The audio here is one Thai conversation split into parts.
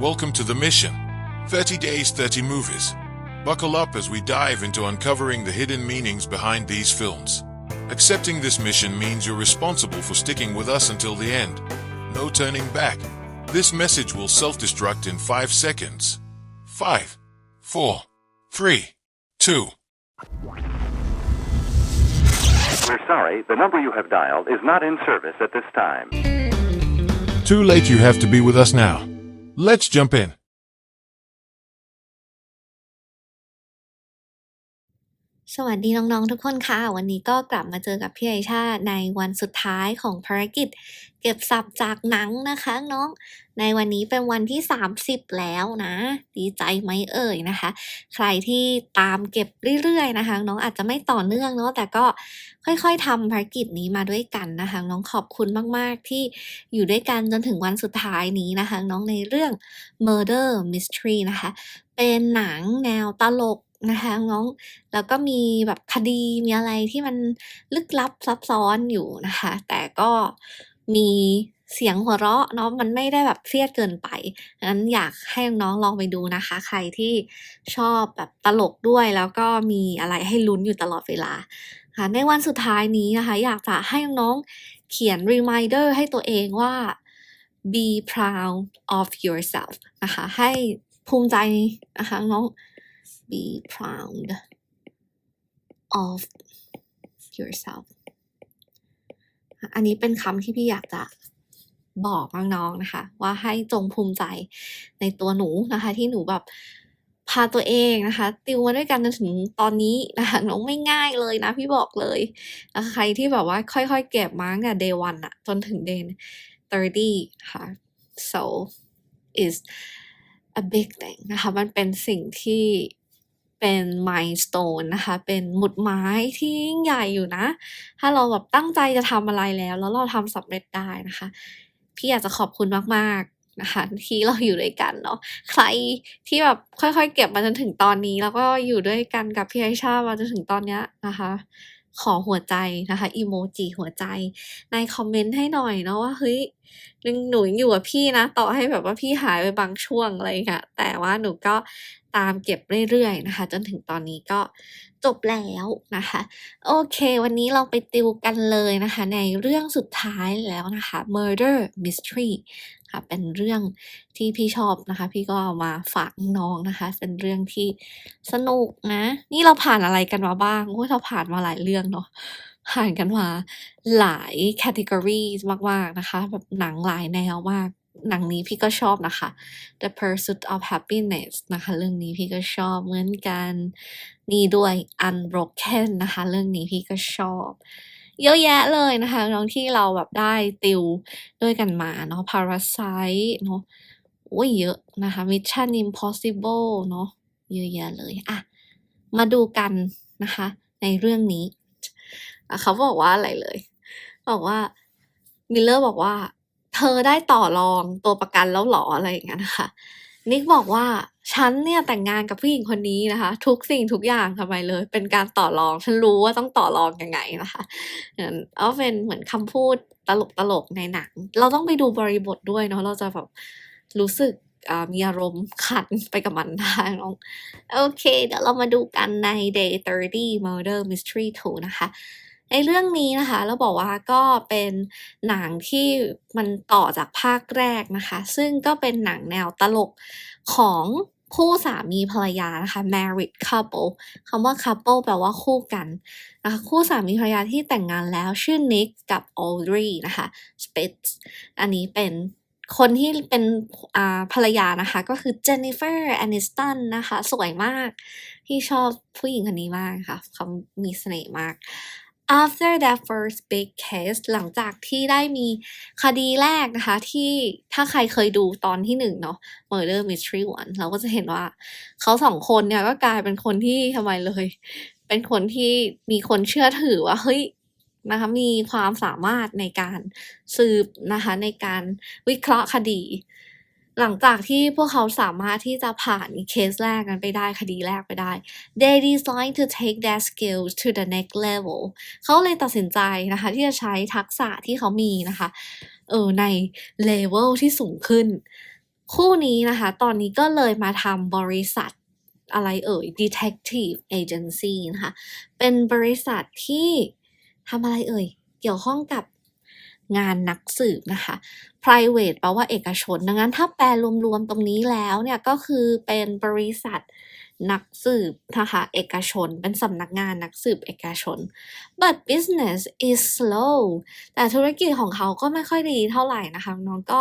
Welcome to the mission 30 Days, 30 Movies. Buckle up as we dive into uncovering the hidden meanings behind these films. Accepting this mission means you're responsible for sticking with us until the end. No turning back. This message will self destruct in 5 seconds. 5, 4, 3, 2, We're sorry, the number you have dialed is not in service at this time. Too late, you have to be with us now. Let's jump in. สวัสดีน้องๆทุกคนค่ะ วันนี้ก็กลับมาเจอกับพี่ไอชาในวันสุดท้ายของภารกิจ เก็บสับจากหนังนะคะน้อง ในวันนี้เป็นวันที่ 30 แล้วนะ ดีใจไหมเอ่ยนะคะ ใครที่ตามเก็บเรื่อยๆนะคะ น้องอาจจะไม่ต่อเนื่องเนาะแต่ก็ค่อยๆทำภารกิจนี้มาด้วยกันนะคะ น้องขอบคุณมากๆที่อยู่ด้วยกันจนถึงวันสุดท้ายนี้นะคะ น้องในเรื่อง Murder Mystery นะคะ เป็นหนังแนวตลก นะคะน้องแล้วก็มีแบบคดีมีอะไรที่มันลึกลับซับซ้อนอยู่นะคะ แต่ก็มีเสียงหัวเราะเนาะมันไม่ได้แบบเครียดเกินไปงั้นอยากให้น้องลองไปดูนะคะ ใครที่ชอบแบบตลกด้วยแล้วก็มีอะไรให้ลุ้นอยู่ตลอดเวลาค่ะในวันสุดท้ายนี้นะคะ อยากจะให้น้องเขียน reminder ให้ตัวเองว่า be proud of yourself นะคะ ให้ภูมิใจนะคะน้อง be proud of yourself อันนี้เป็นคำที่พี่อยากจะบอกน้องๆนะคะ ว่าให้จงภูมิใจในตัวหนูนะคะ ที่หนูแบบพาตัวเองนะคะ ติวมาด้วยกันจนถึงตอนนี้นะคะน้องไม่ง่ายเลยนะพี่บอกเลยแล้วใครที่แบบว่าค่อยๆ เก็บมาตั้งแต่ day one อะจนถึง day 30ค่ะ so is a big thing นะคะ มันเป็นสิ่งที่ เป็น milestone นะคะ เป็นหมุดหมายที่ยิ่งใหญ่อยู่นะ ถ้าเราแบบตั้งใจจะทำอะไรแล้ว แล้วเราทำสำเร็จได้นะคะ พี่อยากจะขอบคุณมากๆนะคะ ที่เราอยู่ด้วยกันเนาะ ใครที่แบบค่อยๆ เก็บมาจนถึงตอนนี้ แล้วก็อยู่ด้วยกันกับพี่ไอชามาจนถึงตอนเนี้ยนะคะ ขอหัวใจนะคะอีโมจิหัวใจ ในคอมเมนต์ให้หน่อยเนาะว่าเฮ้ยยังหนูยังอยู่กับพี่นะ ต่อให้แบบว่าพี่หายไปบางช่วงอะไรอย่างเงี้ยแต่ว่าหนูก็ ตามเก็บเรื่อยๆนะคะ จนถึงตอนนี้ก็จบแล้วนะคะ โอเค วันนี้เราไปติวกันเลยนะคะ ในเรื่องสุดท้ายแล้วนะคะ Murder Mystery ค่ะเป็นเรื่องที่พี่ชอบนะคะ พี่ก็เอามาฝากน้องนะคะ เป็นเรื่องที่สนุกนะ นี่เราผ่านอะไรกันมาบ้างโอ้ยเราผ่านมาหลายเรื่องเนาะผ่านกันมาหลาย categories มากๆนะคะ แบบหนังหลายแนวมาก หนังนี้พี่ก็ชอบนะคะ The Pursuit of Happiness นะคะ เรื่องนี้พี่ก็ชอบเหมือนกัน นี่ด้วย Unbroken นะคะ เรื่องนี้พี่ก็ชอบ เยอะแยะเลยนะคะน้องที่เราแบบได้ติวด้วยกันมาเนาะ Parasite เนาะโอ้ยเยอะนะคะ Mission Impossible เนาะเยอะแยะเลยอะมาดูกันนะคะ ในเรื่องนี้ เขาบอกว่าอะไรเลย บอกว่ามิลเลอร์บอกว่า ธอได้ต่อรองตัวประกันแล้วหรออะไรอย่างเงี้ยนะคะนิกบอกว่าฉันเนี่ยแต่งงานกับผู้หญิงคนนี้นะคะ ทุกสิ่งทุกอย่างทำไมเลย เป็นการต่อรอง ฉันรู้ว่าต้องต่อรองยังไงนะคะเอาเป็นเหมือนคำพูดตลกตลกๆในหนัง เราต้องไปดูบริบทด้วยเนาะเราจะแบบรู้สึกมีอารมณ์ขันไปกับมันได้น้อง โอเค เดี๋ยวเรามาดูกันใน day 30 murder mystery 2นะคะ ในเรื่องนี้นะคะเราบอกว่าก็เป็นหนังที่มันต่อจากภาคแรกนะคะ ซึ่งก็เป็นหนังแนวตลกของคู่สามีภรรยานะคะ married couple คำว่า couple แปลว่าคู่กันนะคะคู่สามีภรรยาที่แต่งงานแล้วชื่อ Nick กับ Audrey นะคะ Spitz อันนี้เป็นคนที่เป็นภรรยานะคะ ก็คือ Jennifer Aniston นะคะ สวยมาก ที่ชอบผู้หญิงคนนี้มากค่ะเขามีเสน่ห์มาก after that first big case หลังจากที่ได้มีคดีแรกนะคะที่ถ้าใครเคยดูตอนที่หนึ่งเนาะ Murder Mystery 1เราก็จะเห็นว่าเขาสองคนเนี่ยก็กลายเป็นคนที่ทำไมเลย เป็นคนที่มีคนเชื่อถือว่าเฮ้ยนะคะมีความสามารถในการสืบนะคะในการวิเคราะห์คดี หลังจากที่พวกเขาสามารถที่จะผ่านเคสแรกกันไปได้คดีแรกไปได้ they decide to take their skills to the next level เขาเลยตัดสินใจนะคะ ที่จะใช้ทักษะที่เขามีนะคะเออในเลเวลที่สูงขึ้น คู่นี้นะคะ ตอนนี้ก็เลยมาทำบริษัทอะไรเอ่ย detective agency นะคะ เป็นบริษัทที่ทำอะไรเอ่ย เกี่ยวข้องกับงานนักสืบนะคะ private แปลว่าเอกชน ดังนั้นถ้าแปลรวมๆตรงนี้แล้วเนี่ยก็คือเป็นบริษัทนักสืบนะคะเอกชน เป็นสำนักงานนักสืบเอกชน but business is slow แต่ธุรกิจของเขาก็ไม่ค่อยดีเท่าไหร่นะคะ น้องก็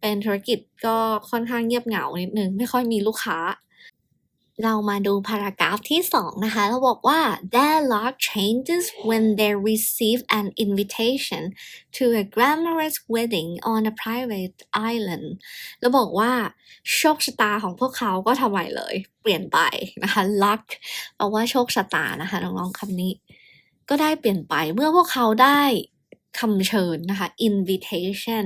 เป็นธุรกิจก็ค่อนข้างเงียบเหงานิดนึง ไม่ค่อยมีลูกค้า เรามาดูพารากราฟที่สองนะคะ เราบอกว่า their luck changes when they receive an invitation to a glamorous wedding on a private island เราบอกว่า โชคชะตาของพวกเขาก็ทำไมเลย เปลี่ยนไปนะคะ luck แปลว่าโชคชะตานะคะ น้องๆคำนี้ ก็ได้เปลี่ยนไปเมื่อพวกเขาได้ คำเชิญนะคะ invitation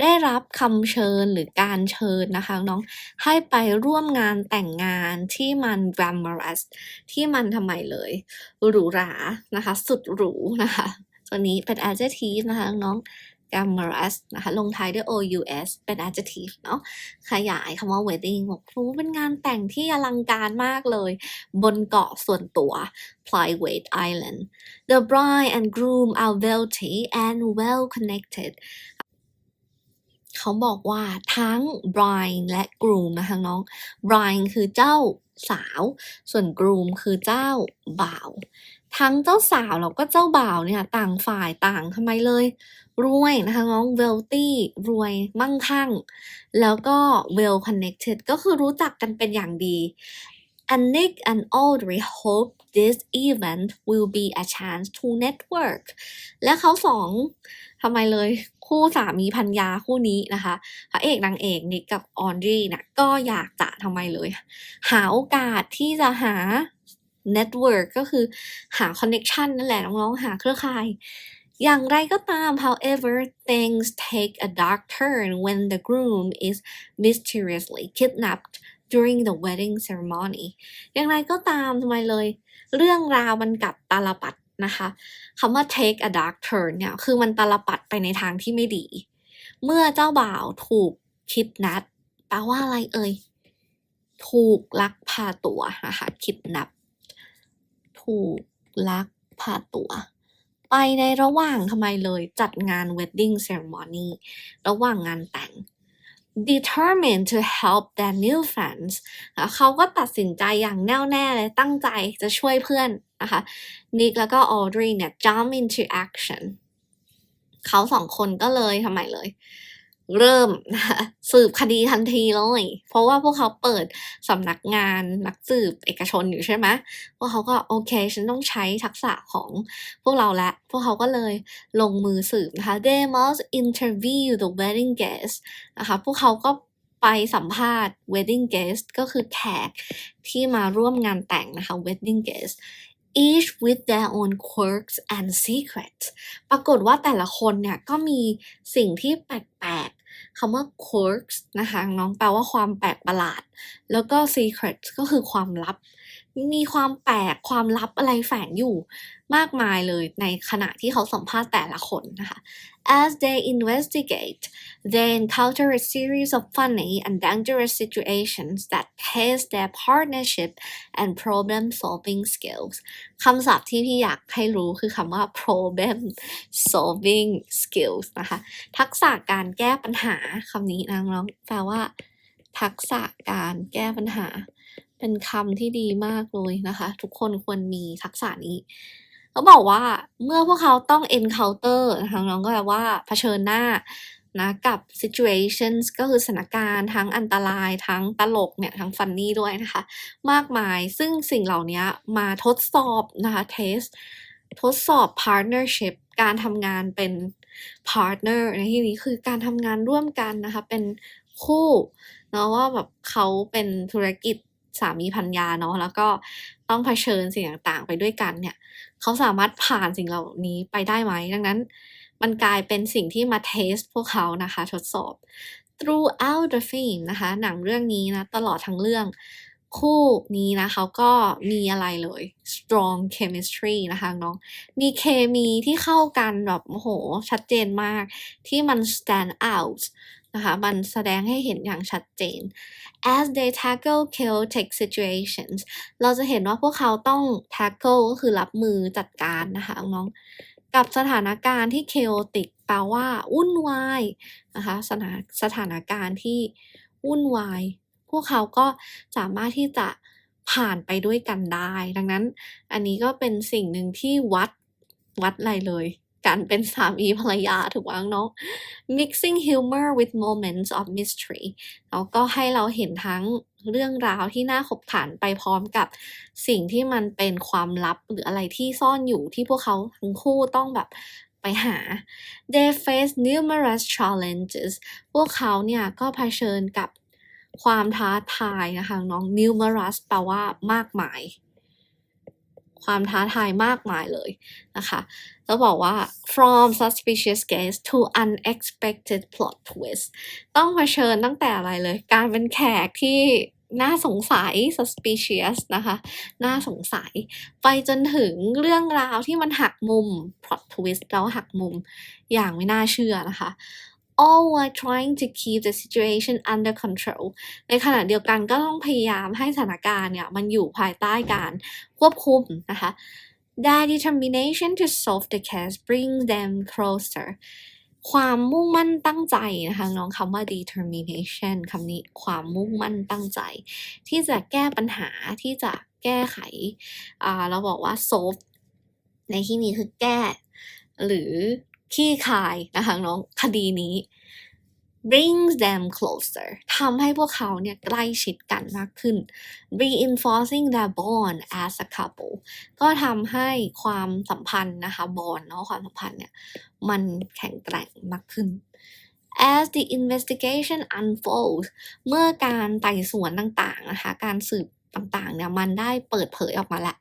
ได้รับคำเชิญหรือการเชิญนะคะน้องให้ไปร่วมงานแต่งงานที่มัน glamorous ที่มันทำไมเลยหรูหรานะคะ สุดหรูนะคะ ตัวนี้เป็น adjective นะคะน้อง glamorous นะคะลงท้ายด้วย ous เป็น adjective เนาะขยายคำว่า wedding บอกโอ้เป็นงานแต่งที่อลังการมากเลย บนเกาะส่วนตัว private island the bride and groom are wealthy and well connected เขาบอกว่าทั้ง bride และ groom นะคะน้อง bride คือเจ้าสาว ส่วน groom คือเจ้าบ่าว ทั้งเจ้าสาวแล้วก็เจ้าบ่าวเนี่ยต่างฝ่ายต่างทำไมเลย รวยนะคะน้อง wealthy รวยมั่งคั่ง แล้วก็ well connected ก็คือรู้จักกันเป็นอย่างดี and Nick and Audrey hope this event will be a chance to network และเขาสองทำไมเลยคู่สามีพันยาคู่นี้นะคะพระเอกนางเอกนิกกับออนรีนะก็อยากจะทำไมเลย หาโอกาสที่จะหา network ก็คือหา connection นั่นแหละน้องๆ หาเครือข่าย อย่างไรก็ตาม however things take a dark turn when the groom is mysteriously kidnapped during the wedding ceremony อย่างไรก็ตามทำไมเลย เรื่องราวมันกลับตาลปัดนะคะคำว่า take a dark turn เนี่ย คือมันตาลปัดไปในทางที่ไม่ดี เมื่อเจ้าบ่าวถูกคิดนัดแปลว่าอะไรเอ่ย ถูกลักพาตัวนะคะคิดนับ ถูกลักพาตัว ไปในระหว่างทำไมเลยจัดงาน wedding ceremony ระหว่างงานแต่ง determined to help their new friends นะคะเขาก็ตัดสินใจอย่างแน่วแน่เลยตั้งใจจะช่วยเพื่อนนะคะนิกแล้วก็ออดรีเนี่ย jump into action เขาสองคนก็เลยทำไมเลย เริ่มสืบคดีทันทีเลย เพราะว่าพวกเขาเปิดสำนักงานนักสืบเอกชนอยู่ใช่ไหมพวกเขาก็โอเค ฉันต้องใช้ทักษะของพวกเราและพวกเขาก็เลยลงมือสืบนะคะ they must interview the wedding guests นะคะพวกเขาก็ไปสัมภาษณ์ wedding guest ก็คือแขกที่มาร่วมงานแต่งนะคะ wedding guest each with their own quirks and secrets ปรากฏว่าแต่ละคนเนี่ยก็มีสิ่งที่แปลก คำว่า quirks นะคะน้องแปลว่าความแปลกประหลาด แล้วก็ secrets ก็คือความลับ มีความแปลกความลับอะไรแฝงอยู่มากมายเลยในขณะที่เขาสัมภาษณ์แต่ละคนนะคะ As they investigate, they encounter a series of funny and dangerous situations that test their partnership and problem-solving skills. คำศัพท์ที่พี่อยากให้รู้คือคำว่า problem solving skills นะคะ ทักษะการแก้ปัญหาคำนี้นะน้องแปลว่า ทักษะการแก้ปัญหา เป็นคำที่ดีมากเลยนะคะ ทุกคนควรมีทักษะนี้เขาบอกว่าเมื่อพวกเขาต้อง encounter นะคะน้องก็แปลว่าเผชิญหน้านะกับ situations ก็คือสถานการณ์ทั้งอันตรายทั้งตลกเนี่ยทั้ง funny ด้วยนะคะ มากมายซึ่งสิ่งเหล่านี้มาทดสอบนะคะ test ทดสอบ partnership การทำงานเป็น partner ในที่นี้คือการทำงานร่วมกันนะคะ เป็นคู่เนาะว่าแบบเขาเป็นธุรกิจ สามีพันยาเนาะแล้วก็ต้องเผชิญสิ่งต่างๆ ไปด้วยกันเนี่ยเขาสามารถผ่านสิ่งเหล่านี้ไปได้ไหมดังนั้น มันกลายเป็นสิ่งที่มาเทสพวกเขานะคะ ทดสอบ throughout the film นะคะ หนังเรื่องนี้นะ ตลอดทั้งเรื่องคู่นี้นะเขาก็มีอะไรเลย strong chemistry นะคะน้อง มีเคมีที่เข้ากันแบบโอ้โห ชัดเจนมากที่มัน stand out นะคะมันแสดงให้เห็นอย่างชัดเจน as they tackle chaotic situations เราจะเห็นว่าพวกเขาต้อง tackle ก็คือรับมือจัดการนะคะน้องๆกับสถานการณ์ที่ chaotic แปลว่าวุ่นวายนะคะสถานสถานการณ์ที่วุ่นวาย พวกเขาก็สามารถที่จะผ่านไปด้วยกันได้ ดังนั้นอันนี้ก็เป็นสิ่งหนึ่งที่วัดวัดอะไรเลย การเป็นสามีภรรยาถูกไหมเนาะ mixing humor with moments of mystery แล้วก็ให้เราเห็นทั้งเรื่องราวที่น่าขบขันไปพร้อมกับสิ่งที่มันเป็นความลับหรืออะไรที่ซ่อนอยู่ที่พวกเขาทั้งคู่ต้องแบบไปหา they face numerous challenges พวกเขาเนี่ยก็เผชิญกับความท้าทายนะคะน้อง numerous แปลว่ามากมาย ความท้าทายมากมายเลยนะคะแล้วบอกว่า from suspicious guest to unexpected plot twist ต้องเผชิญตั้งแต่อะไรเลย การเป็นแขกที่น่าสงสัย suspicious นะคะ น่าสงสัย ไปจนถึงเรื่องราวที่มันหักมุม plot twist แล้วหักมุมอย่างไม่น่าเชื่อนะคะ all while trying to keep the situation under control ในขณะเดียวกันก็ต้องพยายามให้สถานการณ์เนี่ยมันอยู่ภายใต้การควบคุมนะคะ Their determination to solve the case brings them closer ความมุ่งมั่นตั้งใจนะคะน้องคำว่า determination คำนี้ความมุ่งมั่นตั้งใจ ที่จะแก้ปัญหาที่จะแก้ไขเราบอกว่า solve ในที่นี้คือแก้ หรือ ขี้คายนะคะน้องคดีนี้ brings them closer ทำให้พวกเขาเนี่ยใกล้ชิดกันมากขึ้น reinforcing their bond as a couple ก็ทำให้ความสัมพันธ์นะคะ bond เนาะความสัมพันธ์เนี่ยมันแข็งแกร่งมากขึ้น as the investigation unfolds เมื่อการไต่สวนต่างๆนะคะ การสืบต่างๆเนี่ยมันได้เปิดเผยออกมาแล้ว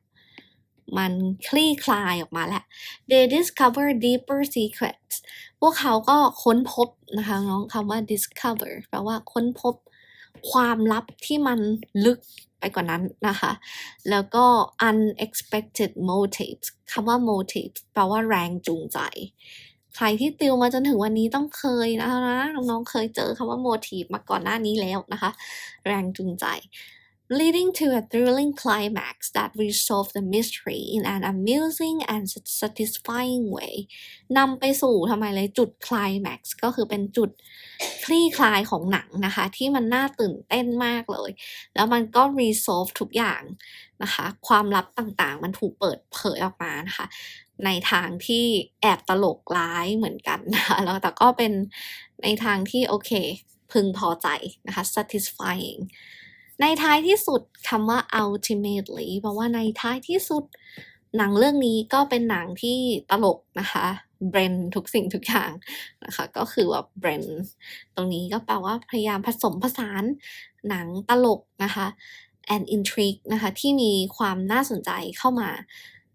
มันคลี่คลายออกมาแหล้ว they discover deeper secrets พวกเขาก็ค้นพบนะคะน้องคำว่า discover แปลว่าค้นพบความลับที่มันลึกไปกว่านั้นนะคะ แล้วก็ unexpected motives คำว่า motives แปลว่าแรงจูงใจ ใครที่ติวมาจนถึงวันนี้ต้องเคยนะคะนะน้องๆเคยเจอคำว่า motive มาก่อนหน้านี้แล้วนะคะ แรงจูงใจ leading to a thrilling climax that resolve the mystery in an amusing and satisfying way นำไปสู่ทำไมเลยจุด climax ก็คือเป็นจุดคลี่คลายของหนังนะคะ ที่มันน่าตื่นเต้นมากเลย แล้วมันก็ resolve ทุกอย่างนะคะ ความลับต่างๆ มันถูกเปิดเผยออกมานะคะ ในทางที่แอบตลกร้ายเหมือนกันนะคะแล้วแต่ก็เป็นในทางที่โอเค พึงพอใจนะคะ satisfying ในท้ายที่สุดคำว่า ultimately แปลว่าในท้ายที่สุด หนังเรื่องนี้ก็เป็นหนังที่ตลกนะคะเบรนทุกสิ่งทุกอย่างนะคะ ก็คือว่าเบรนตรงนี้ก็แปลว่าพยายามผสมผสานหนังตลกนะคะ and intrigue นะคะ ที่มีความน่าสนใจเข้ามา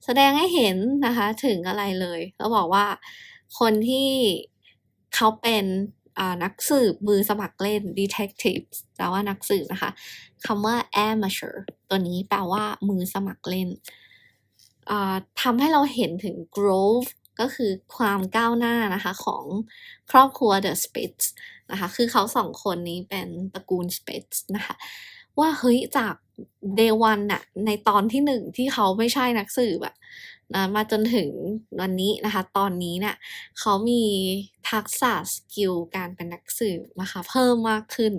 แสดงให้เห็นนะคะ ถึงอะไรเลย แล้วบอกว่าคนที่เขาเป็น นักสืบมือสมัครเล่น detective แปลว่านักสืบนะคะคำว่า amateur ตัวนี้แปลว่ามือสมัครเล่นทำให้เราเห็นถึง growth ก็คือความก้าวหน้านะคะของครอบครัว The Spitz นะคะ คือเขาสองคนนี้เป็นตระกูล Spitz นะคะ ว่าเฮ้ยจาก day one น่ะในตอนที่หนึ่งที่เขาไม่ใช่นักสืบอะ มาจนถึงวันนี้นะคะ ตอนนี้เนี่ยเขามีทักษะสกิลการเป็นนักสืบนะคะเพิ่มมากขึ้น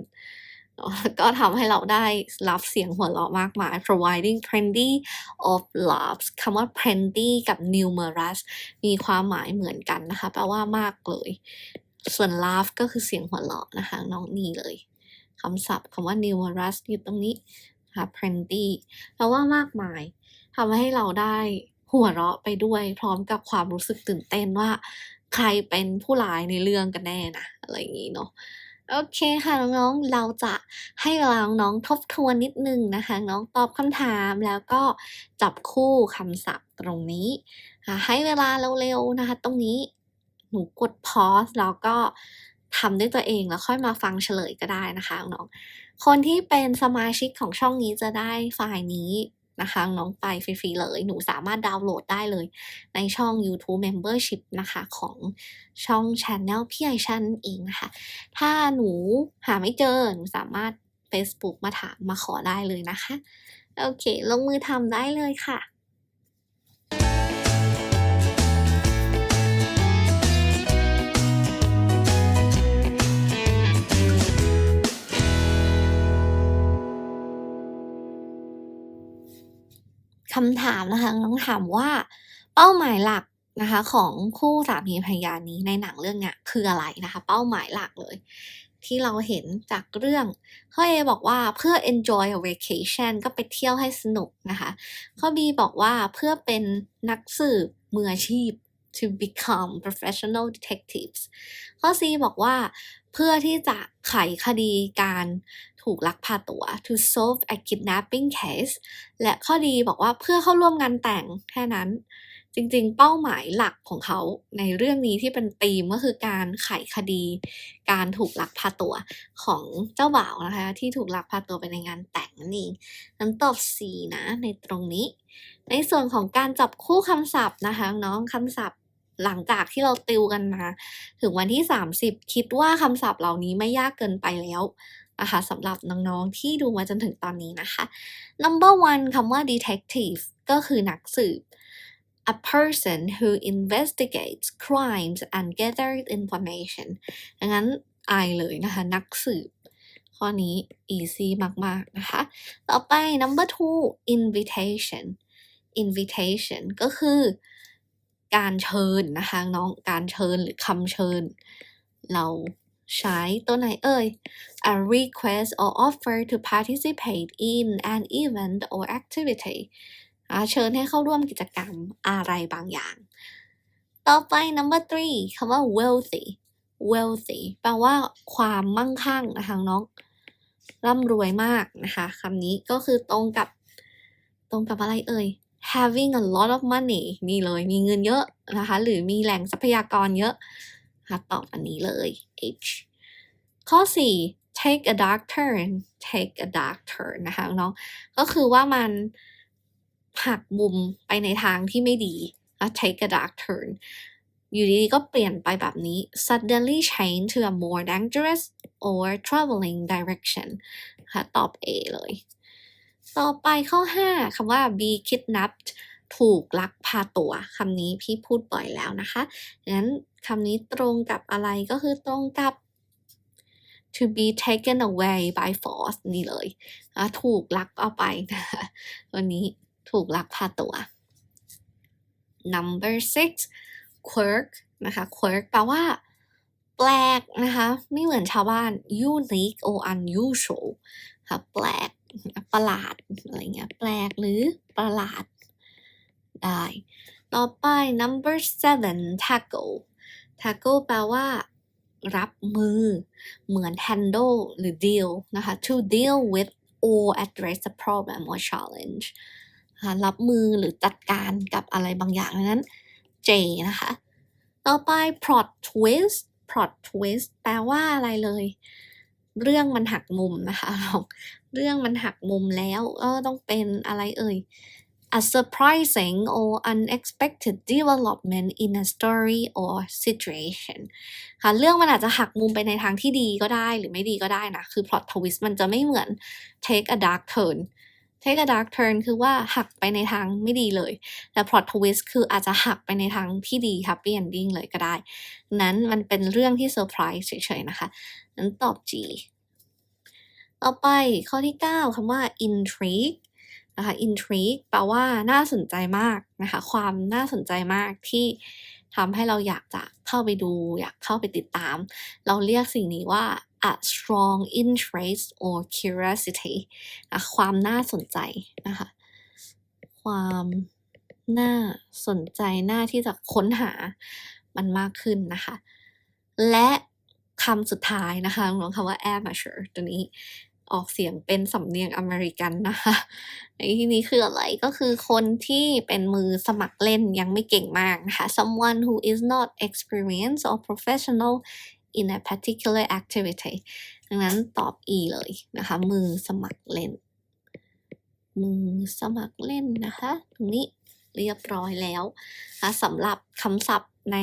ก็ทำให้เราได้รับเสียงหัวเราะมากมาย providing plenty of laughs คำว่า plenty กับ numerous มีความหมายเหมือนกันนะคะ แปลว่ามากเลย ส่วน laugh ก็คือเสียงหัวเราะนะคะน้องนี่เลยคำศัพท์คำว่า numerous อยู่ตรงนี้นะคะ plenty แปลว่ามากมายทำให้เราได้ หัวเราะไปด้วยพร้อมกับความรู้สึกตื่นเต้นว่า ใครเป็นผู้ร้ายในเรื่องกันแน่นะอะไรอย่างนี้เนาะโอเคค่ะน้องๆ เราจะให้เวลาน้องทบทวนนิดนึงนะคะ น้องตอบคำถามแล้วก็จับคู่คำศัพท์ตรงนี้ให้เวลาเร็วๆนะคะ ตรงนี้หนูกดพอสแล้วก็ทำด้วยตัวเองแล้วค่อยมาฟังเฉลยก็ได้นะคะน้องคนที่เป็นสมาชิกของช่องนี้จะได้ไฟล์นี้ นะคะน้องไปฟรีๆเลย หนูสามารถดาวน์โหลดได้เลย ในช่อง YouTube Membership นะคะของช่อง Channel พี่ไอชันเองนะคะ ถ้าหนูหาไม่เจอ หนูสามารถ Facebook มาถามมาขอได้เลยนะคะ โอเค ลงมือทำได้เลยค่ะ คำถามนะคะน้องถามว่า เป้าหมายหลักนะคะ ของคู่สามีภรรยานี้ในหนังเรื่องเนี้ยคืออะไรนะคะ เป้าหมายหลักเลย ที่เราเห็นจากเรื่องข้อ A บอกว่าเพื่อ enjoy a vacation ก็ไปเที่ยวให้สนุกนะคะ ข้อ B บอกว่าเพื่อเป็นนักสืบมืออาชีพ to become professional detectives ข้อ C บอกว่าเพื่อที่จะไขคดีการ ถูกลักพาตัว to solve a kidnapping case และข้อดีบอกว่าเพื่อเข้าร่วมงานแต่งแค่นั้น จริงๆ เป้าหมายหลักของเขาในเรื่องนี้ที่เป็นธีมก็คือการไขคดี การถูกลักพาตัวของเจ้าบ่าวนะคะ ที่ถูกลักพาตัวไปในงานแต่งนั่นเองนั้นตอบ C นะในตรงนี้ ในส่วนของการจับคู่คำศัพท์นะคะน้องคำศัพท์หลังจากที่เราติวกันมา ถึงวันที่ 30 คิดว่าคำศัพท์เหล่านี้ไม่ยากเกินไปแล้ว นะคะสำหรับน้องๆที่ดูมาจนถึงตอนนี้นะคะ number one คำว่า detective ก็คือนักสืบ a person who investigates crimes and gathers information ดังนั้น I เลยนะคะ นักสืบ ข้อนี้ easy มาก ๆ นะคะ ต่อไป number two invitation invitation ก็คือการเชิญนะคะน้องการเชิญหรือคำเชิญ เรา ใช้ตัวไหนเอ่ย a request or offer to participate in an event or activity อาเชิญให้เข้าร่วมกิจกรรมอะไรบางอย่าง ต่อไป number three คำว่า wealthy wealthy แปลว่าความมั่งคั่งนะคะน้องร่ำรวยมากนะคะคำนี้ก็คือตรงกับตรงกับอะไรเอ่ย having a lot of money นี่เลยมีเงินเยอะนะคะ หรือมีแหล่งทรัพยากรเยอะ นะคะตอบอันนี้เลย H ข้อ 4 take a dark turn take a dark turn นะคะน้องก็คือว่ามันหักมุมไปในทางที่ไม่ดี take a dark turn อยู่ดีๆก็เปลี่ยนไปแบบนี้ suddenly change to a more dangerous or traveling direction ค่ะตอบ A เลย ต่อไปข้อ 5คำว่า be kidnapped ถูกลักพาตัวคำนี้พี่พูดบ่อยแล้วนะคะงั้นคำนี้ตรงกับอะไรก็คือตรงกับ to be taken away by force นี่เลย ถูกลักเอาไปนะวันนี้ถูกลักพาตัว number six quirk นะคะ quirk แปลว่า แปลกนะคะ ไม่เหมือนชาวบ้าน unique or unusual ค่ะแปลกประหลาดอะไรเงี้ยแปลกหรือประหลาด ได้ ต่อไป number seven tackle tackle แปลว่า รับมือ เหมือน handle หรือ deal นะคะ to deal with or address a problem or challenge นะคะรับมือหรือจัดการกับอะไรบางอย่างดังนั้น J นะคะ ต่อไป plot twist plot twist แปลว่าอะไรเลย เรื่องมันหักมุมนะคะ เรื่องมันหักมุมแล้วก็ต้องเป็นอะไรเอ่ย a surprising or unexpected development in a story or situation ค่ะเรื่องมันอาจจะหักมุมไปในทางที่ดีก็ได้หรือไม่ดีก็ได้นะ คือ plot twist มันจะไม่เหมือน take a dark turn take a dark turn คือว่าหักไปในทางไม่ดีเลย แต่ plot twist คืออาจจะหักไปในทางที่ดี happy ending เลยก็ได้ นั้นมันเป็นเรื่องที่เซอร์ไพรส์เฉยๆนะคะ นั้นตอบ G ต่อไปข้อที่ 9คำว่า intrigue นะคะ intrigue แปลว่าน่าสนใจมากนะคะ ความน่าสนใจมากที่ทำให้เราอยากจะเข้าไปดู อยากเข้าไปติดตาม เราเรียกสิ่งนี้ว่า a strong interest or curiosity นะความน่าสนใจนะคะ ความน่าสนใจน่าที่จะค้นหามันมากขึ้นนะคะ และคำสุดท้ายนะคะน้องคำว่า amateur ตัวนี้ ออกเสียงเป็นสำเนียงอเมริกันนะคะในที่นี้คืออะไรก็คือคนที่เป็นมือสมัครเล่นยังไม่เก่งมากนะคะ someone who is not experienced or professional in a particular activity ดังนั้นตอบ E เลยนะคะ มือสมัครเล่น มือสมัครเล่นนะคะ ตรงนี้เรียบร้อยแล้วนะสำหรับคำศัพท์ใน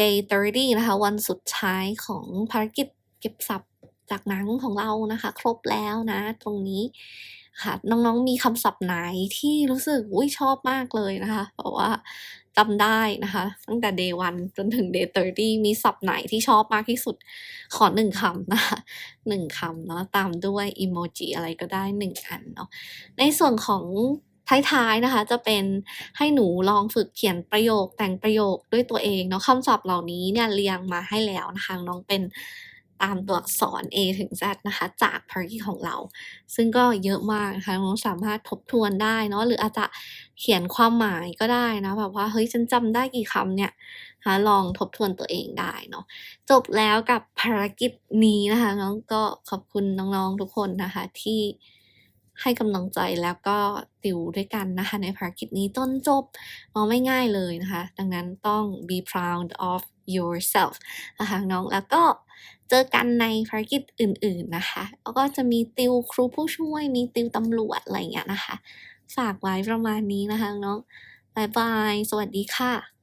day 30 นะคะ วันสุดท้ายของภารกิจเก็บศัพท์ จากหนังของเรานะคะ ครบแล้วนะ ตรงนี้ค่ะ น้องๆมีคำศัพท์ไหนที่รู้สึกอุ้ยชอบมากเลยนะคะเพราะว่าจำได้นะคะ ตั้งแต่ day 1 จนถึง day 30 มีศัพท์ไหนที่ชอบมากที่สุดขอหนึ่งคำนะคะหนึ่งคำเนาะตามด้วยอีโมจิอะไรก็ได้หนึ่งอันเนาะในส่วนของท้ายๆนะคะ จะเป็นให้หนูลองฝึกเขียนประโยคแต่งประโยคด้วยตัวเองเนาะคำศัพท์เหล่านี้เนี่ยเรียงมาให้แล้วนะคะน้องเป็น ตามตัวอักษร A ถึง Z นะคะ จากภารกิจของเรา ซึ่งก็เยอะมากนะคะน้องสามารถทบทวนได้เนาะหรืออาจจะเขียนความหมายก็ได้นะแบบว่าเฮ้ยฉันจำได้กี่คำเนี่ยคะลองทบทวนตัวเองได้เนาะจบแล้วกับภารกิจนี้นะคะน้องก็ขอบคุณน้องๆทุกคนนะคะที่ให้กำลังใจแล้วก็ติวด้วยกันนะคะในภารกิจนี้จนจบเนาะไม่ง่ายเลยนะคะ ดังนั้นต้อง be proud of yourself นะคะน้องแล้วก็เจอกันในภารกิจอื่นๆนะคะ แล้วก็จะมีติวครูผู้ช่วย มีติวตำรวจอะไรอย่างเงี้ยนะคะ ฝากไว้ประมาณนี้นะคะน้องบายบาย สวัสดีค่ะ